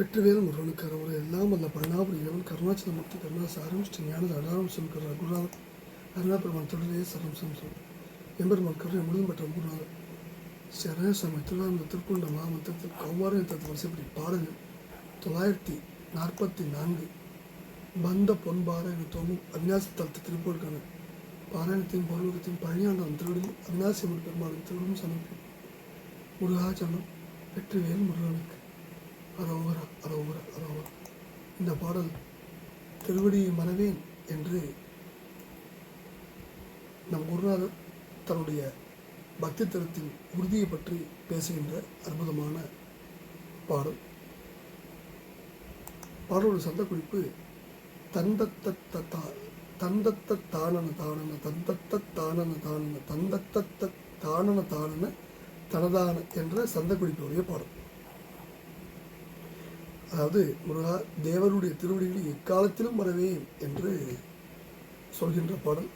வெற்றிவேல் முருகனுக்கு அறவுரை எல்லாம் அல்ல. பரணாபுரி இறைவன் கருணாச்சலமூர்த்தி கருணாசாரம் ஸ்ரீ ஞான அடாரம் சங்கர் ரகுநாதன் அருணாபெருமான் தொடரே சரம் சம்சம் எம்பெருமான் கருணை முழுதும் பெற்ற குருநாதர் ஸ்ரீ அரணசாமி திருவாரூர் திருக்குண்ட மாமந்திரத்தில் கௌமார தத்து வரிசைப்படி பாடல்கள் தொள்ளாயிரத்தி நாற்பத்தி நான்கு. பந்த பொன்பாராயண தோமும் அவிநாசி தளத்து திருப்பூருக்கான பாராயணத்தையும் பொருளுகத்தையும் பழனியாண்டம் திருவிடும் அவிநாசி அம்மன் பெருமாளின் திருவிடும் சமர்ப்பி முருகாச்சலம் வெற்றிவேல் முருகனுக்கு. அரோகரா அரோகரா அரோகரா இந்த பாடல் திருவடியை மறவேன் என்று நம் குருநாதர் தன்னுடைய பக்தி தலத்தின் உறுதியை பற்றி பேசுகின்ற அற்புதமான பாடல். பாடலோட சந்த குறிப்பு தந்தத்த தா தந்தத்த தானன தானன தந்தத்த தானன தானன தந்தத்த தானன தானன தனதான என்ற சந்த குறிப்புடைய பாடல். அதாவது முருகா தேவருடைய திருவடிகளை எக்காலத்திலும் வரவே என்று சொல்கின்ற பாடல்.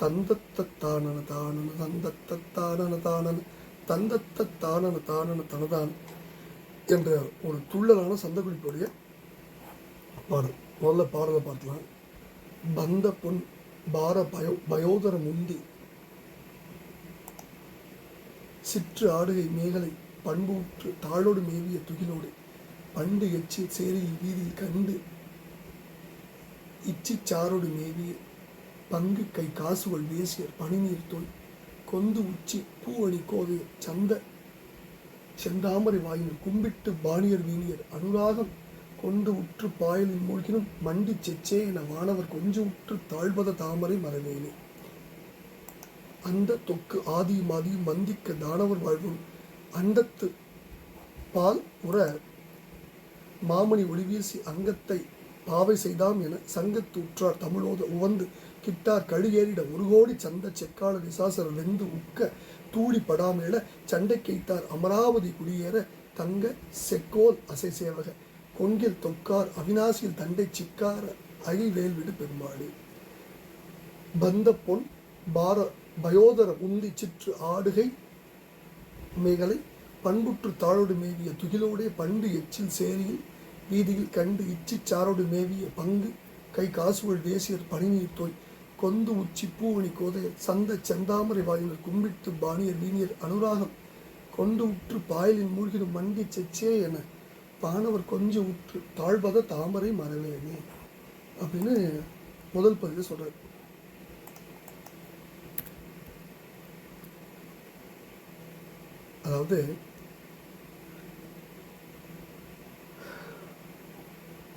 தந்தத்தானன தானன தந்தத்தானன தந்தத்த தானன தந்தத்தானன தானன தனதான் என்ற ஒரு துள்ளலான சந்த குறிப்புடைய பாடல். முதல்ல பாடலை பார்க்கலாம். பந்த பொன் பார பயோ பயோதரம் உந்தி சிற்று ஆடுகை மேகலை பண்பூற்று தாளோடு மேவிய துகிலோடு. பண்டு எச்சி சேரி வீதியில் கண்டு இச்சிச் சாரோடு மேவிய பங்கு கை காசுகள் வேசியர் பனிநீர் தோல் கொந்து உச்சி பூவணி கோதை சந்த செந்தாமரை வாயினர் கும்பிட்டு பாணியர் வீணியர் அனுராகம் கொண்டு உற்று பாயலின் மூழ்கினும் மண்டி செச்சே என வானவர் கொஞ்சம் உற்று தாழ்வத தாமரை மறவேனே அந்த தொக்கு ஆதியும் ஆதியும் மந்திக்க தானவர் வாழ்வும் அண்டத்து பால் உற மாமணி ஒளிவீசி அங்கத்தை பாவை செய்தாம் என சங்கத்து உற்றார் தமிழோத உவந்து கிட்டார் கழுகேறிட ஒரு கோடி சந்த செக்கால விசாசர் வெந்து உக்க தூளி படாமேல சண்டை கைத்தார் அமராவதி குடியேற தங்க செக்கோல் அசை சேவக. கொங்கில் தொக்கார் அவினாசியில் தண்டை சிக்கார அகில் வேல்விடு பெருமாடு பந்த பொன் பார பயோதர உந்தி சிற்று ஆடுகை மேகலை பண்புற்று தாழோடு மேவிய துகிலோடே பண்டு எச்சில் சேரியில் வீதியில் கண்டு இச்சி சாரோடு மேவிய பங்கு கை காசுகள் தேசியர் பனிநீர் தோய் கொந்து உச்சி பூவணி கோதையர் சந்த செந்தாமரை வாயினர் கும்பிட்டு பாணியர் வீணியர் அனுராகம் கொண்டு உற்று பாயலின் மூழ்கிடும் மண்டி செச்சே என பானவர் கொஞ்சம் உற்று தாழ்வத தாமரை மறவேனே அப்படின்னு முதல் பதிவு சொல்கிறார் அதாவது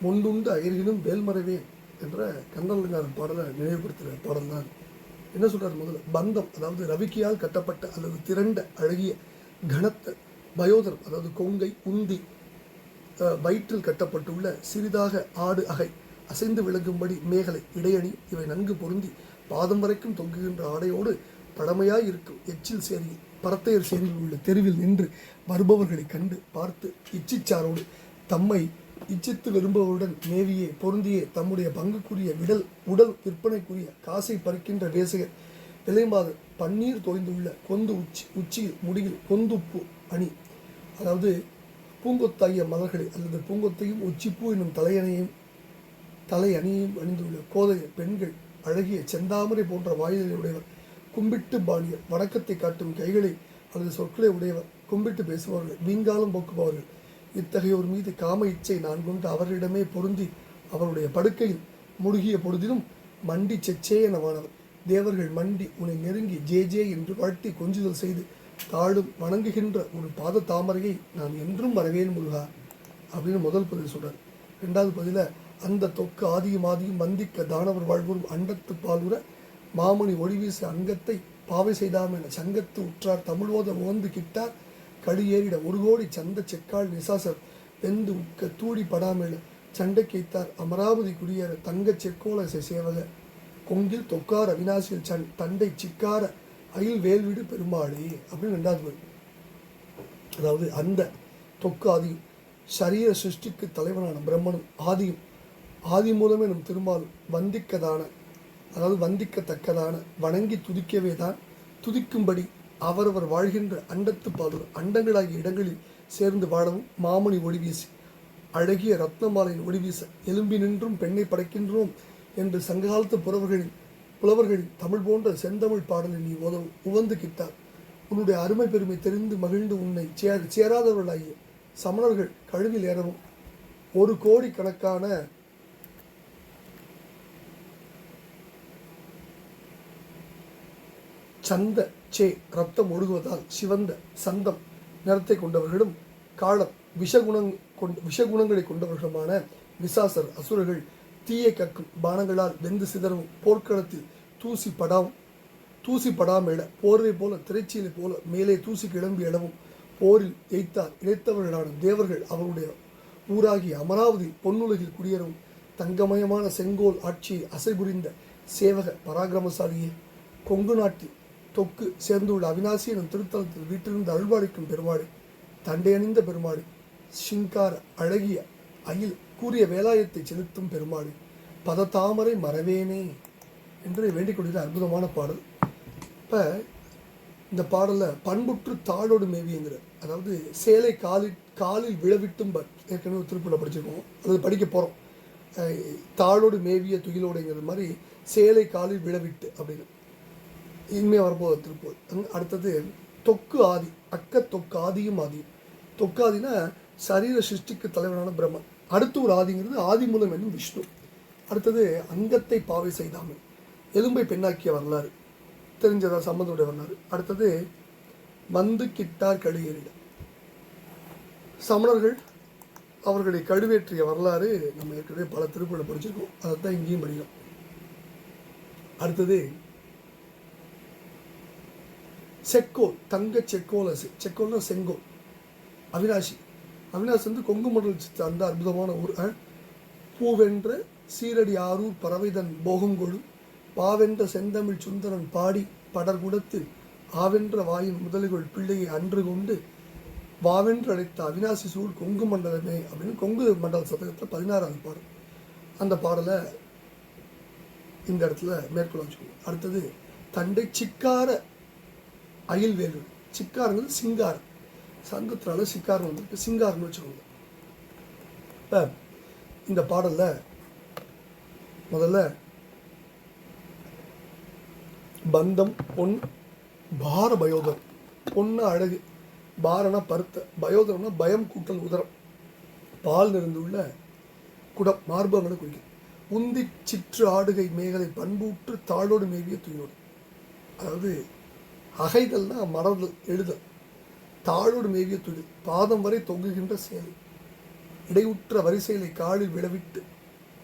முண்டுண்டு அயர்கினும் வேல்மறைவேன் என்ற கந்தலங்காரன் பாடலை நினைவுபடுத்துகிற பாடல் தான். என்ன சொல்கிறார் முதல்ல? பந்தம் அதாவது ரவிக்கையால் கட்டப்பட்ட அல்லது திரண்ட அழகிய கனத்த பயோதரம் அதாவது கொங்கை உந்தி வயிற்றில் கட்டப்பட்டுள்ள சிறிதாக ஆடு அகை அசைந்து விளங்கும்படி மேகலை இடையணி இவை நன்கு பொருந்தி பாதம் வரைக்கும் தொங்குகின்ற ஆடையோடு பழமையாய் இருக்கும் எச்சில் சேரியில் பரத்தையர் சேரியில் உள்ள தெருவில் நின்று வருபவர்களை கண்டு பார்த்து இச்சிச்சாரோடு தம்மை இச்சித்து விரும்புபவருடன் மேவியே பொருந்தியே தம்முடைய பங்குக்குரிய விடல் உடல் விற்பனைக்குரிய காசை பறிக்கின்ற வேசகர் விலைமாத பன்னீர் தோய்ந்துள்ள கொந்து உச்சி உச்சியில் முடியில் கொந்துப்பு அணி. அதாவது பூங்கொத்தாகிய மலர்களை அல்லது பூங்கொத்தையும் உச்சிப்பூ என்னும் தலையணையும் தலை அணியையும் அணிந்துள்ள கோதைய பெண்கள் அழகிய செந்தாமரை போன்ற வாயிலை உடையவர் கும்பிட்டு பாணியர் வணக்கத்தை காட்டும் கைகளை அல்லது சொற்களை உடையவர் கும்பிட்டு பேசுபவர்கள் வீங்காலம் போக்குபவர்கள் இத்தகையோர் மீது காம இச்சை நான் கொண்டு அவரிடமே பொருந்தி அவருடைய படுக்கையில் முழுகிய பொழுதிலும் மண்டி செச்சே எனவானவர் தேவர்கள் மண்டி உன்னை நெருங்கி ஜே ஜே என்று வாழ்த்தி கொஞ்சுதல் செய்து தாழும் வணங்குகின்ற ஒரு பாத தாமரையை நான் என்றும் வரவேன் முருகா அப்படின்னு முதல் பதில் சொல்கிறார் ரெண்டாவது பதில அந்த தொக்கு ஆதியும் ஆதியும் வந்திக்க தானவர் வாழ்வோரும் அண்டத்து பாலுற மாமணி ஒளிவீச அங்கத்தை பாவை செய்தாம் என சங்கத்து உற்றார் தமிழ்வோத ஓந்து கிட்டார் கடியேறிட. ஒரு கோடி சந்த செக்கால் நிசாசர் வெந்து உக்க தூடி படாமேல சண்டை கைத்தார் அமராவதி குடியேற தங்கச் செக்கோல சேவக. கொங்கில் தொக்கார் அவிநாசியில் சண் தண்டை சிக்கார அயில் வேல்விடு பெருமாளே அப்படின்னு ரெண்டாவது வரும் அதாவது அந்த தொக்கு ஆதியும் சரீர சிருஷ்டிக்கு தலைவனான பிரம்மனும் ஆதியும் ஆதி மூலமே நம் திருமாலும் வந்திக்கதான அதாவது வந்திக்கத்தக்கதான வணங்கி துதிக்கவே தான் துதிக்கும்படி அவரவர் வாழ்கின்ற அண்டத்து பாலூர் அண்டங்களாகிய இடங்களில் சேர்ந்து வாழவும் மாமணி ஒளி வீசி அழகிய ரத்னமாலையின் ஒளி வீச எலும்பி நின்றும் பெண்ணை படைக்கின்றோம் என்று சங்ககாலத்து புலவர்களின் புலவர்களின் தமிழ் போன்ற செந்தமிழ் பாடலை நீ உதவும் உவந்து கிட்டார். உன்னுடைய அருமை பெருமை தெரிந்து மகிழ்ந்து உன்னை சே சேராதவர்களாகிய சமணர்கள் கழுவில் ஏறவும் ஒரு கோடி கணக்கான சந்த சே ரத்தம் ஒழுகுவதால் சிவந்த சந்தம் நிறத்தை கொண்டவர்களும் காலம் விஷகுணங் கொண்ட விஷகுணங்களை கொண்டவர்களுமான விசாசர் அசுரர்கள் தீயை கக்கும் பானங்களால் வெந்து சிதறவும் போர்க்களத்தில் தூசி படாம் தூசி படாம போர்வை போல திரைச்சீலை போல மேலே தூசி கிளம்பி எழவும் போரில் எய்த்தார் இழைத்தவர்களான தேவர்கள் அவருடைய ஊராகிய அமராவதி பொன்னுலகில் குடியேறவும் தங்கமயமான செங்கோல் ஆட்சியை அசைபுரிந்த சேவக பராக்கிரமசாலியே கொங்கு நாட்டில் தொக்கு சேர்ந்துள்ள அவினாசி எனும் திருத்தலத்தில் வீட்டிலிருந்து அழுவாளிக்கும் பெருமாடு தண்டையணிந்த பெருமாடு சிங்கார அழகிய அயில் கூறிய வேலாயத்தை செலுத்தும் பெருமாடு பதத்தாமரை மறவேனே என்று வேண்டிக் கொள்கிற அற்புதமான பாடல். இப்போ இந்த பாடலில் பண்புற்று தாளோடு மேவிங்கிற அதாவது சேலை காலில் காலில் விழவிட்டும் ஏற்கனவே திருப்பூரில் படிச்சிருக்கோம் அது படிக்க போகிறோம் தாளோடு மேவிய துயிலோடுங்கிற மாதிரி சேலை காலில் விழவிட்டு அப்படின்னு. இனிமே வரப்போகுது திருப்பூர் அடுத்தது தொக்கு ஆதி அக்க தொக்கு ஆதியும் ஆதியும் தொக்கு ஆதினா சரீர சிருஷ்டிக்கு தலைவனான பிரம்மன். அடுத்து ஒரு ஆதிங்கிறது ஆதிமூலம் என்னும் விஷ்ணு. அடுத்தது அங்கத்தை பாவை செய்தாமல் எலும்பை பெண்ணாக்கிய வரலாறு. தெரிஞ்சதா? சம்பந்தோட வரலாறு. அடுத்தது வந்து கிட்டார் கழுகேறிட சமணர்கள் அவர்களை கழுவேற்றிய வரலாறு நம்ம ஏற்கனவே பல திருக்குறளை படிச்சிருக்கோம். அதை தான் இங்கேயும் படிக்கிறோம். அடுத்தது செக்கோல் தங்க செக்கோல் செக்கோல்னா செங்கோல் அவினாசி. அவினாசி வந்து கொங்கு மண்டல் சித்த அந்த அற்புதமான ஊர் பூவென்ற சீரடி ஆரூர் பறவைதன் போகங்கொழு பாவென்ற செந்தமிழ் சுந்தரன் பாடி படர்குடத்தில் ஆவென்ற வாயின் முதலிகள் பிள்ளையை அன்று கொண்டு வாவென்று அழைத்த அவினாசி சூழ் கொங்கு மண்டலமே அப்படின்னு கொங்கு மண்டல சதகத்தில் பதினாறாவது பாடல். அந்த பாடலை இந்த இடத்துல மேற்கொள்ள வச்சுக்கணும் அடுத்தது தண்டை சிக்கார அயில்வேலு சிக்காருங்கிறது சிங்காரம் சங்கத்தினால சிக்காரம் வந்திருக்கு. சிங்காரம்னு வச்சுக்கோங்க இப்போ இந்த பாடலில் முதல்ல பந்தம் பொன் பார பயோதரம். பொண்ணு அழகு பாரனா பருத்த. பயோதரம்னா பயம் கூட்டல் உதரம். பால் நிறைந்துள்ள குடம் மார்பங்களை குறிக்கும். உந்தி சிற்று ஆடுகை மேகலை பண்பூற்று தாளோடு மேவிய துயோடு அதாவது அகைதல்னா மறதல் எழுதல் தாழோடு மேவிய துளி பாதம் வரை தொங்குகின்ற சேலை. இடையுற்ற வரிசைகளை காலில் விழவிட்டு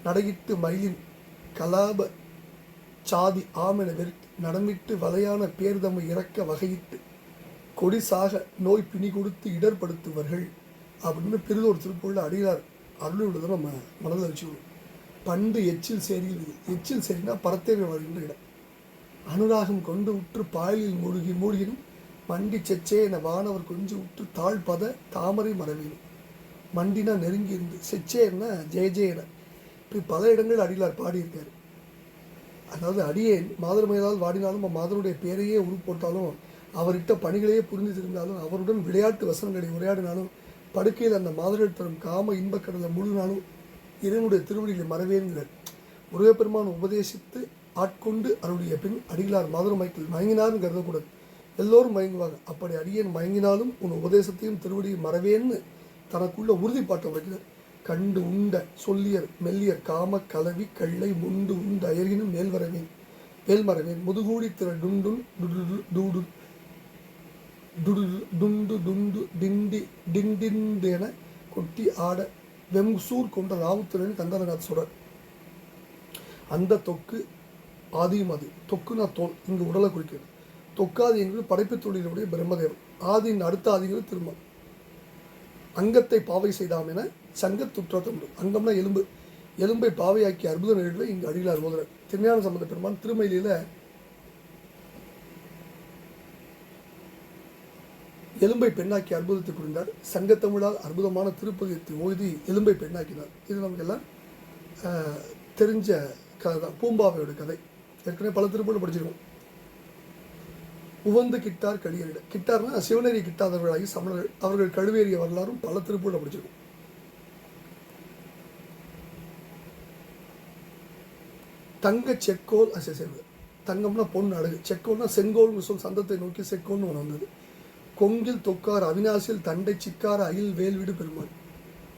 நடையிட்டு மயிலின் கலாப சாதி ஆமென வெறுத்து நடமிட்டு வலையான பேர்தம்மை இறக்க வகையிட்டு கொடிசாக நோய் பிணி கொடுத்து இடர்படுத்துவர்கள் அப்படின்னு பெரிதோர் திருப்பூரில் அடியார் அருளுள்ளதை நம்ம மனதில் வச்சுக்கணும். பண்டு எச்சில் சேரியில் இது. எச்சில் சேரினா பரத்தேவை வாழ்கின்ற இடம். அனுராகம் கொண்டு உற்று பாயலில் மூழ்கி மூழ்கினும் மண்டி செச்சே என வானவர் கொஞ்சம் உற்று தாழ்பத தாமரை மரவேணும் மண்டினா நெருங்கி இருந்து செச்சே செச்சேன்னா ஜெய என இப்படி பல இடங்கள் அடிகளார் பாடியிருக்காரு. அதாவது அடியேன் மாதர் வாடினாலும் மாதருடைய பேரையே உரு போட்டாலும் அவர்கிட்ட பணிகளையே புரிந்து திருந்தாலும் அவருடன் விளையாட்டு வசனங்களை உரையாடினாலும் படுக்கையில் அந்த மாதர்கள் தரும் காம இன்பக்கடலை முழுனாலும் இறைவனுடைய திருவடிகளை மறவேன்கிறார். முருகப்பெருமான் உபதேசித்து ஆட்கொண்டு அருளிய பின் அடிகளார் மாதர் மயக்கில் மயங்கினார்னு கருதக்கூடாது. எல்லோரும் மயங்குவாங்க. அப்படி அடியேன் மயங்கினாலும் உன் உபதேசத்தையும் திருவடியும் மறவேன்னு தனக்குள்ள உறுதிப்பாட்டை வைக்கிறார் கண்டு உண்ட சொல்லியர் மெல்லியர் காம கலவி கள்ளை முண்டு உண்டு அயர்கினும் மேல் வரவேன். மேல் மறவேன். முதுகூடி திற டுண்டுன் டூடு டுடு டுண்டு டுண்டு டிண்டி டிண்டிண்டு என கொட்டி ஆட வெம்சூர் கொண்ட ராவுத்திரன் கந்தரநாத் சொல்றார் அந்த தொக்கு ஆதியும் அது. தொக்குனா தோல் இங்கு உடலை குறிக்கிறது. தொக்காதி என்பது படைப்பு தொழிலுடைய பிரம்மதேவன் ஆதியின் அடுத்த ஆதிங்கிறது திருமணம். அங்கத்தை பாவை செய்தாம் என சங்கத்துற்றத்தொண்டு அங்கம்னா எலும்பு. எலும்பை பாவையாக்கி அற்புத நிகழ்வை இங்கு அடிகளார் முதலர் திருஞான சம்பந்த பெருமான் திருமயிலியில் எலும்பை பெண்ணாக்கி அற்புதத்தை புரிந்தார் சங்கத்தமிழால் அற்புதமான திருப்பதியத்தை ஓதி எலும்பை பெண்ணாக்கினார். இது நமக்கு எல்லாம் தெரிஞ்ச கதை தான் பூம்பாவையோட கதை. ஏற்கனவே பல திருப்பூர் படிச்சிருக்கோம். உவந்து கிட்டார் கடியரிட கிட்டார்னா சிவநெறி கிட்டாதவர்களாகி சமணர்கள். அவர்கள் கழுவேறிய வரலாறும் பல திருப்பூரில் படிச்சிருக்கோம். தங்க செக்கோல் அசைசேவு தங்கம்னா பொண்ணு அழகு. செக்கோல்னா செங்கோல் சொல் சந்தத்தை நோக்கி செக்கோல்னு ஒன்று வந்தது. கொங்கில் தொக்கார் அவினாசில் தண்டை சிக்கார் அயில் வேல்விடு பெருமாள்.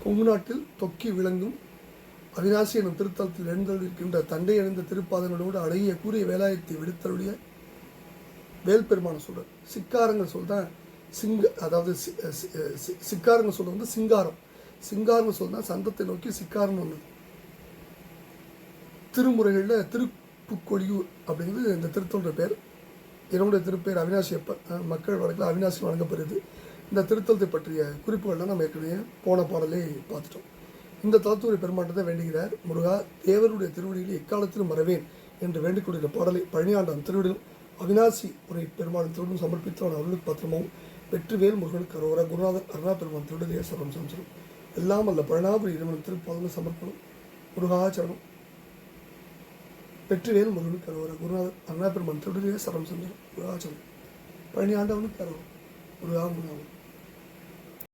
கொங்கு நாட்டில் தொக்கி விளங்கும் அவிநாசி எனும் திருத்தலத்தில் எழுந்தருள் இருக்கின்ற தண்டை அணிந்த திருப்பாதங்களோடு அழகிய கூறிய வேலாயத்தை விடுத்தருடைய வேல் பெருமான சொல்றார். சிக்காரங்கள் சொல்தான் சிங்க அதாவது சி- சி- வந்து சிங்காரம். சிங்காரம் சொல்றா சந்தத்தை நோக்கி சிக்காரம் வந்தது திருமுறைகளில் திருப்புக்கொழியூர் அப்படிங்கிறது இந்த திருத்தொன்ற பேர். என்னுடைய திருப்பேர் அவினாசி அப்பர் மக்கள் வழக்கில் அவினாசி வழங்கப்படுது. இந்த திருத்தலத்தை பற்றிய குறிப்புகள்லாம் நம்ம ஏற்கனவே போன பாடலே பார்த்துட்டோம். இந்த தலத்தூரை பெருமாட்டத்தை வேண்டுகிறார். முருகா தேவருடைய திருவடியில் எக்காலத்திலும் வரவேன் என்று வேண்டிக் பாடலை பழனியாண்டான் திருவிடிலும் அவினாசி உரை பெருமாள் திருவிடும் சமர்ப்பித்தவன் அருளுக்கு பத்திரமாவும் வெற்றிவேல் முருகன் கரோர குருநாதர் அருணா பெருமான் திருடலையே சரணம் சம்சரம் எல்லாம் அல்ல பழனாபுரி இருவன் திருப்பாதன சமர்ப்பணம். முருகாச்சரணம் வெற்றிவேல் முருகன் கரோர குருநாதன் அருணா பெருமான் திருடலையே சரணம் சம்சரம் முருகாச்சரணம் பழனி ஆண்டவனுக்கு கரோரம் முருகா முருகாவும்